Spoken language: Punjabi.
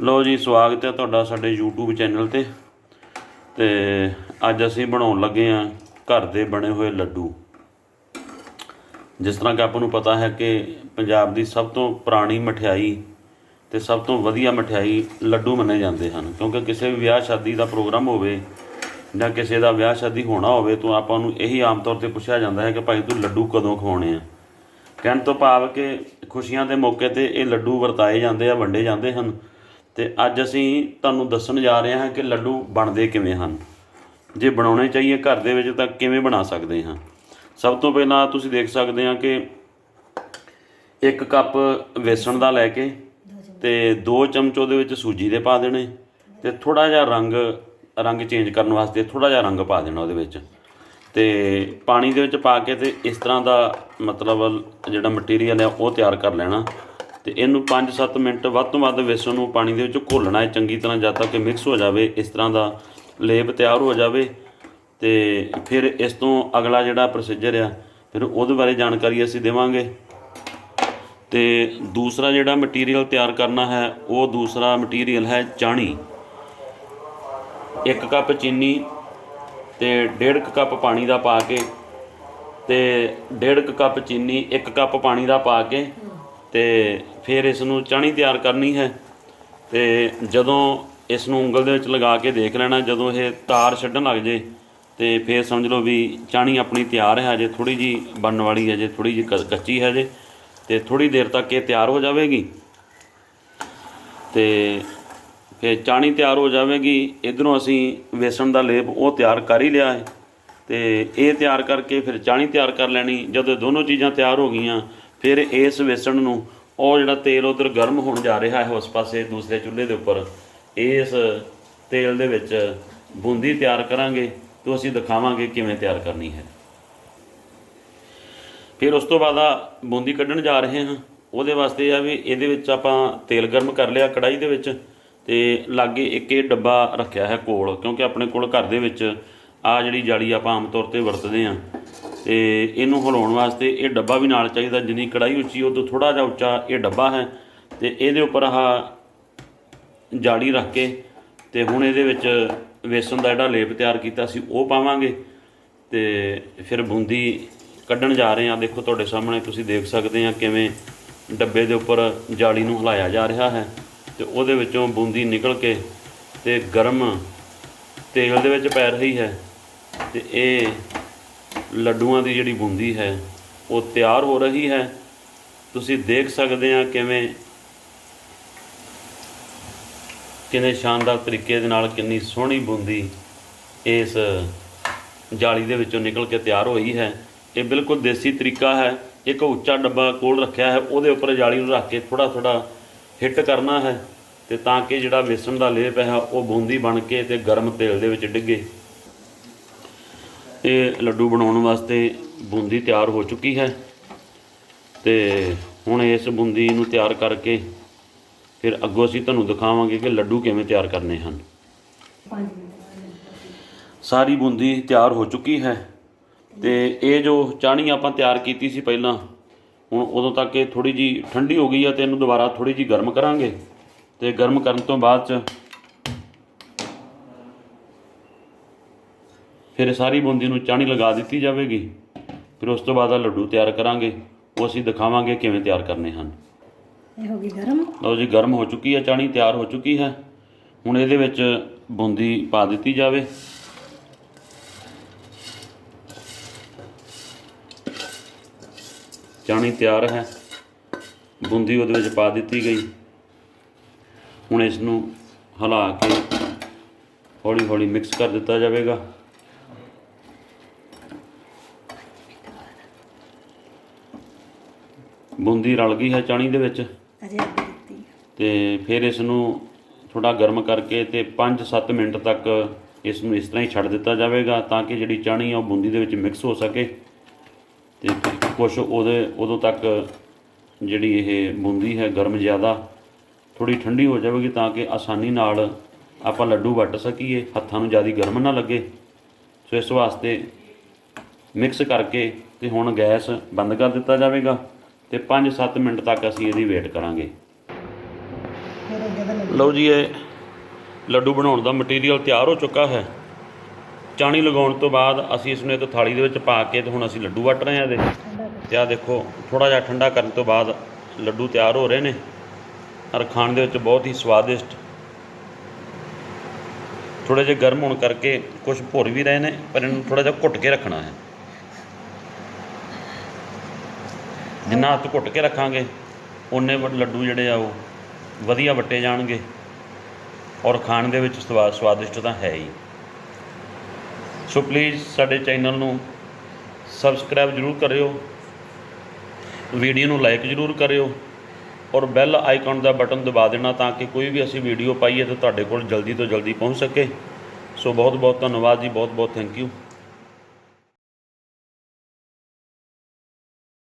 ਲੋ ਜੀ, ਸਵਾਗਤ ਹੈ ਤੁਹਾਡਾ ਸਾਡੇ YouTube ਚੈਨਲ ਤੇ। ਤੇ ਅੱਜ ਅਸੀਂ ਬਣਾਉਣ ਲੱਗੇ ਆ ਘਰ ਦੇ ਬਣੇ ਹੋਏ ਲੱਡੂ। ਜਿਸ ਤਰ੍ਹਾਂ ਕਿ ਆਪਾਂ ਨੂੰ ਪਤਾ ਹੈ ਕਿ ਪੰਜਾਬ ਦੀ ਸਭ ਤੋਂ ਪੁਰਾਣੀ ਮਠਿਆਈ ਤੇ ਸਭ ਤੋਂ ਵਧੀਆ ਮਠਿਆਈ ਲੱਡੂ ਮੰਨੇ ਜਾਂਦੇ ਹਨ। ਕਿਉਂਕਿ ਕਿਸੇ ਵੀ ਵਿਆਹ ਸ਼ਾਦੀ ਦਾ ਪ੍ਰੋਗਰਾਮ ਹੋਵੇ ਜਾਂ ਕਿਸੇ ਦਾ ਵਿਆਹ ਸ਼ਾਦੀ ਹੋਣਾ ਹੋਵੇ ਤਾਂ ਆਪਾਂ ਨੂੰ ਇਹੀ ਆਮ ਤੌਰ ਤੇ ਪੁੱਛਿਆ ਜਾਂਦਾ ਹੈ ਕਿ ਭਾਈ ਤੂੰ ਲੱਡੂ ਕਦੋਂ ਖਵਾਉਣੇ ਆ? ਕਹਿਣ ਤੋਂ ਭਾਵ ਕਿ ਖੁਸ਼ੀਆਂ ਦੇ ਮੌਕੇ ਤੇ ਇਹ ਲੱਡੂ ਵਰਤਾਏ ਜਾਂਦੇ ਆ, ਵੰਡੇ ਜਾਂਦੇ ਹਨ। ਤੇ ਅੱਜ ਅਸੀਂ ਤੁਹਾਨੂੰ ਦੱਸਣ ਜਾ ਰਹੇ ਹਾਂ ਕਿ ਲੱਡੂ ਬਣਦੇ ਕਿਵੇਂ ਹਨ। ਜੇ ਬਣਾਉਣੇ ਚਾਹੀਏ ਘਰ ਦੇ ਵਿੱਚ ਤਾਂ ਕਿਵੇਂ ਬਣਾ ਸਕਦੇ ਹਾਂ। ਸਭ ਤੋਂ ਪਹਿਲਾਂ ਤੁਸੀਂ ਦੇਖ ਸਕਦੇ ਹਾਂ ਕਿ ਇੱਕ ਕੱਪ ਵੇਸਣ ਦਾ ਲੈ ਕੇ ਤੇ 2 ਚਮਚ ਉਹਦੇ ਵਿੱਚ ਸੂਜੀ ਦੇ ਪਾ ਦੇਣੇ ਤੇ ਥੋੜਾ ਜਿਹਾ ਰੰਗ ਰੰਗ ਚੇਂਜ ਕਰਨ ਵਾਸਤੇ ਥੋੜਾ ਜਿਹਾ ਰੰਗ ਪਾ ਦੇਣਾ ਉਹਦੇ ਵਿੱਚ। ਤੇ ਪਾਣੀ ਦੇ ਵਿੱਚ ਪਾ ਕੇ ਤੇ ਇਸ ਤਰ੍ਹਾਂ ਦਾ ਮਤਲਬ ਜਿਹੜਾ ਮਟੀਰੀਅਲ ਹੈ ਉਹ ਤਿਆਰ ਕਰ ਲੈਣਾ। ਤੇ ਇਹਨੂੰ 5-7 ਮਿੰਟ ਵੱਧ ਤੋਂ ਵੱਧ ਵੇਸਣ ਨੂੰ ਪਾਣੀ ਦੇ ਵਿੱਚ ਘੋਲਣਾ ਹੈ। ਚੰਗੀ ਤਰ੍ਹਾਂ ਜਦ ਤੱਕ ਕਿ ਮਿਕਸ ਹੋ ਜਾਵੇ, ਇਸ ਤਰ੍ਹਾਂ ਦਾ ਲੇਪ ਤਿਆਰ ਹੋ ਜਾਵੇ ਤੇ ਫਿਰ ਇਸ ਤੋਂ ਅਗਲਾ ਜਿਹੜਾ ਪ੍ਰੋਸੀਜਰ ਆ, ਫਿਰ ਉਹਦੇ ਬਾਰੇ ਜਾਣਕਾਰੀ ਅਸੀਂ ਦੇਵਾਂਗੇ। ਤੇ ਦੂਸਰਾ ਜਿਹੜਾ ਮਟੀਰੀਅਲ ਤਿਆਰ ਕਰਨਾ ਹੈ, ਉਹ ਦੂਸਰਾ ਮਟੀਰੀਅਲ ਹੈ ਚਾਣੀ। ਇੱਕ ਕੱਪ ਚੀਨੀ ਤੇ ਡੇਢ ਕੁ ਕੱਪ ਪਾਣੀ ਦਾ ਪਾ ਕੇ ਤੇ ਡੇਢ ਕੁ ਕੱਪ ਚੀਨੀ, ਇੱਕ ਕੱਪ ਪਾਣੀ ਦਾ ਪਾ ਕੇ ਤੇ ਫਿਰ ਇਸ ਨੂੰ ਚਾਣੀ ਤਿਆਰ ਕਰਨੀ ਹੈ ਤੇ ਜਦੋਂ ਇਸ ਨੂੰ ਉਂਗਲ ਦੇ ਵਿੱਚ ਲਗਾ ਕੇ ਦੇਖ ਲੈਣਾ, ਜਦੋਂ ਇਹ ਤਾਰ ਛੱਡਣ ਲੱਗ ਜੇ ਤੇ ਫਿਰ ਸਮਝ ਲਓ ਵੀ ਚਾਣੀ ਆਪਣੀ ਤਿਆਰ ਹੈ ਅਜੇ ਥੋੜੀ ਜੀ ਬਣਨ ਵਾਲੀ ਹੈ ਜੇ ਥੋੜੀ ਜੀ ਕੱਚੀ ਹੈ ਜੇ ਤੇ ਥੋੜੀ ਦੇਰ ਤੱਕ ਇਹ ਤਿਆਰ ਹੋ ਜਾਵੇਗੀ। ਤੇ ਫਿਰ ਚਾਣੀ ਤਿਆਰ ਹੋ ਜਾਵੇਗੀ, ਇਧਰੋਂ ਅਸੀਂ ਵੇਸਣ ਦਾ ਲੇਪ ਉਹ ਤਿਆਰ ਕਰ ਹੀ ਲਿਆ ਹੈ ਤੇ ਇਹ ਤਿਆਰ ਕਰਕੇ ਫਿਰ ਚਾਣੀ ਤਿਆਰ ਕਰ ਲੈਣੀ, ਜਦੋਂ ਦੋਨੋਂ ਚੀਜ਼ਾਂ ਤਿਆਰ ਹੋ ਗਈਆਂ ਫਿਰ ਇਸ ਵੇਸਣ ਨੂੰ ਉਹ ਜਿਹੜਾ ਤੇਲ ਉਧਰ ਗਰਮ ਹੋਣ ਜਾ ਰਿਹਾ ਹੈ ਉਸ ਪਾਸੇ ਦੂਸਰੇ ਚੁੱਲ੍ਹੇ ਦੇ ਉੱਪਰ, ਇਸ ਤੇਲ ਦੇ ਵਿੱਚ ਬੂੰਦੀ ਤਿਆਰ ਕਰਾਂਗੇ ਤੇ ਅਸੀਂ ਦਿਖਾਵਾਂਗੇ ਕਿਵੇਂ ਤਿਆਰ ਕਰਨੀ ਹੈ। ਫਿਰ ਉਸ ਤੋਂ ਬਾਅਦ ਆ ਬੂੰਦੀ ਕੱਢਣ ਜਾ ਰਹੇ ਹਾਂ। ਉਹਦੇ ਵਾਸਤੇ ਇਹ ਆ ਵੀ ਇਹਦੇ ਵਿੱਚ ਆਪਾਂ ਤੇਲ ਗਰਮ ਕਰ ਲਿਆ ਕੜਾਈ ਦੇ ਵਿੱਚ ਤੇ ਲਾਗੇ ਇੱਕ ਇਹ ਡੱਬਾ ਰੱਖਿਆ ਹੈ ਕੋਲ, ਕਿਉਂਕਿ ਆਪਣੇ ਕੋਲ ਘਰ ਦੇ ਵਿੱਚ ਆ ਜਿਹੜੀ ਜਾਲੀ ਆਪਾਂ ਆਮ ਤੌਰ ਤੇ ਵਰਤਦੇ ਆ ਤੇ ਇਹਨੂੰ ਹਿਲਾਉਣ ਵਾਸਤੇ ਇਹ ਡੱਬਾ ਵੀ ਨਾਲ ਚਾਹੀਦਾ, ਜਿੰਨੀ ਕੜਾਈ ਉੱਚੀ ਉਹ ਤੋਂ ਥੋੜਾ ਜਿਹਾ ਉੱਚਾ ਇਹ ਡੱਬਾ ਹੈ। ਤੇ ਇਹਦੇ ਉੱਪਰ ਆਹ ਜਾਲੀ ਰੱਖ ਕੇ ਤੇ ਹੁਣ ਇਹਦੇ ਵਿੱਚ ਵੇਸਣ ਦਾ ਜਿਹੜਾ ਲੇਪ ਤਿਆਰ ਕੀਤਾ ਸੀ, ਉਹ ਪਾਵਾਂਗੇ। ਤੇ ਫਿਰ ਬੂੰਦੀ ਕੱਢਣ ਜਾ ਰਹੇ ਆ ਦੇਖੋ ਤੁਹਾਡੇ ਸਾਹਮਣੇ ਤੁਸੀਂ ਦੇਖ ਸਕਦੇ ਆ ਕਿਵੇਂ ਡੱਬੇ ਦੇ ਉੱਪਰ ਜਾਲੀ ਨੂੰ ਹਿਲਾਇਆ ਜਾ ਰਿਹਾ ਹੈ। ਤੇ ਉਹਦੇ ਵਿੱਚੋਂ ਬੂੰਦੀ ਨਿਕਲ ਕੇ ਤੇ ਗਰਮ ਤੇਲ ਦੇ ਵਿੱਚ ਪੈ ਰਹੀ ਹੈ। ਤੇ ਇਹ ਲੱਡੂਆਂ ਦੀ ਜਿਹੜੀ ਬੂੰਦੀ ਹੈ, ਉਹ ਤਿਆਰ ਹੋ ਰਹੀ ਹੈ। ਤੁਸੀਂ ਦੇਖ ਸਕਦੇ ਆ ਕਿਵੇਂ ਕਿੰਨੇ ਸ਼ਾਨਦਾਰ ਤਰੀਕੇ ਦੇ ਨਾਲ ਕਿੰਨੀ ਸੋਹਣੀ ਬੂੰਦੀ ਇਸ ਜਾਲੀ ਦੇ ਵਿੱਚੋਂ ਨਿਕਲ ਕੇ ਤਿਆਰ ਹੋਈ ਹੈ। ਇਹ ਬਿਲਕੁਲ ਦੇਸੀ ਤਰੀਕਾ ਹੈ। ਇੱਕ ਉੱਚਾ ਡੱਬਾ ਕੋਲ ਰੱਖਿਆ ਹੈ। ਉਹਦੇ ਉੱਪਰ ਜਾਲੀ ਨੂੰ ਰੱਖ ਕੇ ਥੋੜਾ ਥੋੜਾ ਹਿੱਟ ਕਰਨਾ ਹੈ ਤੇ ਤਾਂ ਕਿ ਜਿਹੜਾ ਵੇਸਣ ਦਾ ਲੇਪ ਹੈ, ਉਹ ਬੂੰਦੀ ਬਣ ਕੇ ਤੇ ਗਰਮ ਤੇਲ ਦੇ ਵਿੱਚ ਡਿੱਗੇ। ਇਹ ਲੱਡੂ ਬਣਾਉਣ ਵਾਸਤੇ ਬੂੰਦੀ ਤਿਆਰ ਹੋ ਚੁੱਕੀ ਹੈ ਤੇ ਹੁਣ ਇਸ ਬੂੰਦੀ ਨੂੰ ਤਿਆਰ ਕਰਕੇ ਫਿਰ ਅੱਗੋਂ ਅਸੀਂ ਤੁਹਾਨੂੰ ਦਿਖਾਵਾਂਗੇ ਕਿ ਲੱਡੂ ਕਿਵੇਂ ਤਿਆਰ ਕਰਨੇ ਹਨ। ਸਾਰੀ ਬੂੰਦੀ ਤਿਆਰ ਹੋ ਚੁੱਕੀ ਹੈ ਤੇ ਇਹ ਜੋ ਚਾਣੀ ਆਪਾਂ ਤਿਆਰ ਕੀਤੀ ਸੀ ਪਹਿਲਾਂ, ਹੁਣ ਉਦੋਂ ਤੱਕ ਇਹ ਥੋੜੀ ਜੀ ਠੰਡੀ ਹੋ ਗਈ ਹੈ ਤੇ ਇਹਨੂੰ ਦੁਬਾਰਾ ਥੋੜੀ ਜੀ ਗਰਮ ਕਰਾਂਗੇ ਤੇ ਗਰਮ ਕਰਨ ਤੋਂ ਬਾਅਦ ਚ ਫਿਰ ਸਾਰੀ ਬੂੰਦੀ ਨੂੰ ਚਾਣੀ ਲਗਾ ਦਿੱਤੀ ਜਾਵੇਗੀ। ਫਿਰ ਉਸ ਤੋਂ ਬਾਅਦ ਆ ਲੱਡੂ ਤਿਆਰ ਕਰਾਂਗੇ। ਉਹ ਅਸੀਂ ਦਿਖਾਵਾਂਗੇ ਕਿਵੇਂ ਤਿਆਰ ਕਰਨੇ ਹਨ। ਇਹ ਹੋ ਗਈ ਗਰਮ? ਲਓ ਜੀ ਗਰਮ ਹੋ ਚੁੱਕੀ ਹੈ ਚਾਣੀ ਤਿਆਰ ਹੋ ਚੁੱਕੀ ਹੈ। ਹੁਣ ਇਹਦੇ ਵਿੱਚ ਬੂੰਦੀ ਪਾ ਦਿੱਤੀ ਜਾਵੇ। ਚਾਣੀ ਤਿਆਰ ਹੈ। ਬੂੰਦੀ ਉਹਦੇ ਵਿੱਚ ਪਾ ਦਿੱਤੀ ਗਈ। ਹੁਣ ਇਸ ਨੂੰ ਹਿਲਾ ਕੇ ਹੌਲੀ ਹੌਲੀ ਮਿਕਸ ਕਰ ਦਿੱਤਾ ਜਾਵੇਗਾ। ਬੂੰਦੀ ਰਲ ਗਈ ਹੈ ਚਾਣੀ ਦੇ ਵਿੱਚ। ਅਜੇ ਅੱਗੇ ਦਿੱਤੀ। ਤੇ ਫਿਰ ਇਸ ਨੂੰ ਥੋੜਾ ਗਰਮ ਕਰਕੇ ਤੇ 5-7 ਮਿੰਟ ਤੱਕ ਇਸ ਨੂੰ ਇਸ ਤਰ੍ਹਾਂ ਹੀ ਛੱਡ ਦਿੱਤਾ ਜਾਵੇਗਾ ਤਾਂ ਕਿ ਜਿਹੜੀ ਚਾਣੀ ਆ ਉਹ ਬੂੰਦੀ ਦੇ ਵਿੱਚ ਮਿਕਸ ਹੋ ਸਕੇ। ਤੇ ਕੁਛ ਉਹਦੇ ਉਦੋਂ ਤੱਕ ਜਿਹੜੀ ਇਹ ਬੂੰਦੀ ਹੈ ਗਰਮ ਜ਼ਿਆਦਾ ਥੋੜੀ ਠੰਡੀ ਹੋ ਜਾਵੇਗੀ ਤਾਂ ਕਿ ਆਸਾਨੀ ਨਾਲ ਆਪਾਂ ਲੱਡੂ ਵੱਟ ਸਕੀਏ ਹੱਥਾਂ ਨੂੰ ਜ਼ਿਆਦਾ ਗਰਮ ਨਾ ਲੱਗੇ। ਸੋ ਇਸ ਵਾਸਤੇ ਮਿਕਸ ਕਰਕੇ ਤੇ ਹੁਣ ਗੈਸ ਬੰਦ ਕਰ ਦਿੱਤਾ ਜਾਵੇਗਾ। ਤੇ 5-7 ਮਿੰਟ ਤੱਕ ਅਸੀਂ ਇਹਦੀ ਵੇਟ ਕਰਾਂਗੇ। ਲਓ ਜੀ, ਇਹ ਲੱਡੂ ਬਣਾਉਣ ਦਾ ਮਟੀਰੀਅਲ ਤਿਆਰ ਹੋ ਚੁੱਕਾ ਹੈ। ਚਾਣੀ ਲਗਾਉਣ ਤੋਂ ਬਾਅਦ ਅਸੀਂ ਇਸ ਨੂੰ ਇੱਕ ਥਾਲੀ ਦੇ ਵਿੱਚ ਪਾ ਕੇ ਤੇ ਹੁਣ ਅਸੀਂ ਲੱਡੂ ਵੱਟ ਰਹੇ ਹਾਂ ਇਹਦੇ। ਠੰਡਾ ਕਰ- ਤੇ ਆ ਦੇਖੋ ਥੋੜਾ ਜਿਹਾ ਠੰਡਾ ਕਰਨ ਤੋਂ ਬਾਅਦ ਲੱਡੂ ਤਿਆਰ ਹੋ ਰਹੇ ਨੇ। ਔਰ ਖਾਣ ਦੇ ਵਿੱਚ ਬਹੁਤ ਹੀ ਸਵਾਦਿਸ਼ਟ ਥੋੜੇ ਜਿਹੇ ਗਰਮ ਹੋਣ ਕਰਕੇ ਕੁਝ ਭੁਰ ਵੀ ਰਹੇ ਨੇ, ਪਰ ਇਹਨੂੰ ਥੋੜਾ ਜਿਹਾ ਘੁੱਟ ਕੇ ਰੱਖਣਾ ਹੈ। ਜਿੰਨਾ ਹੱਥ ਘੁੱਟ ਕੇ ਰੱਖਾਂਗੇ, ਓਨੇ ਲੱਡੂ ਜਿਹੜੇ ਆ ਉਹ ਵਧੀਆ ਵੱਟੇ ਜਾਣਗੇ ਔਰ ਖਾਣ ਦੇ ਵਿੱਚ ਸਵਾਦ ਸਵਾਦਿਸ਼ਟ ਤਾਂ ਹੈ ਹੀ। ਸੋ ਪਲੀਜ਼ ਸਾਡੇ ਚੈਨਲ ਨੂੰ ਸਬਸਕ੍ਰਾਈਬ ਜ਼ਰੂਰ ਕਰਿਓ ਵੀਡੀਓ ਨੂੰ ਲਾਈਕ ਜ਼ਰੂਰ ਕਰਿਓ ਔਰ ਬੈਲ ਆਈਕਨ ਦਾ ਬਟਨ ਦਬਾ ਦੇਣਾ ਤਾਂ ਕਿ ਕੋਈ ਵੀ ਅਸੀਂ ਵੀਡੀਓ ਪਾਈਏ ਤਾਂ ਤੁਹਾਡੇ ਕੋਲ ਜਲਦੀ ਤੋਂ ਜਲਦੀ ਪਹੁੰਚ ਸਕੇ। ਸੋ ਬਹੁਤ ਬਹੁਤ ਧੰਨਵਾਦ ਜੀ ਬਹੁਤ ਬਹੁਤ ਥੈਂਕ ਯੂ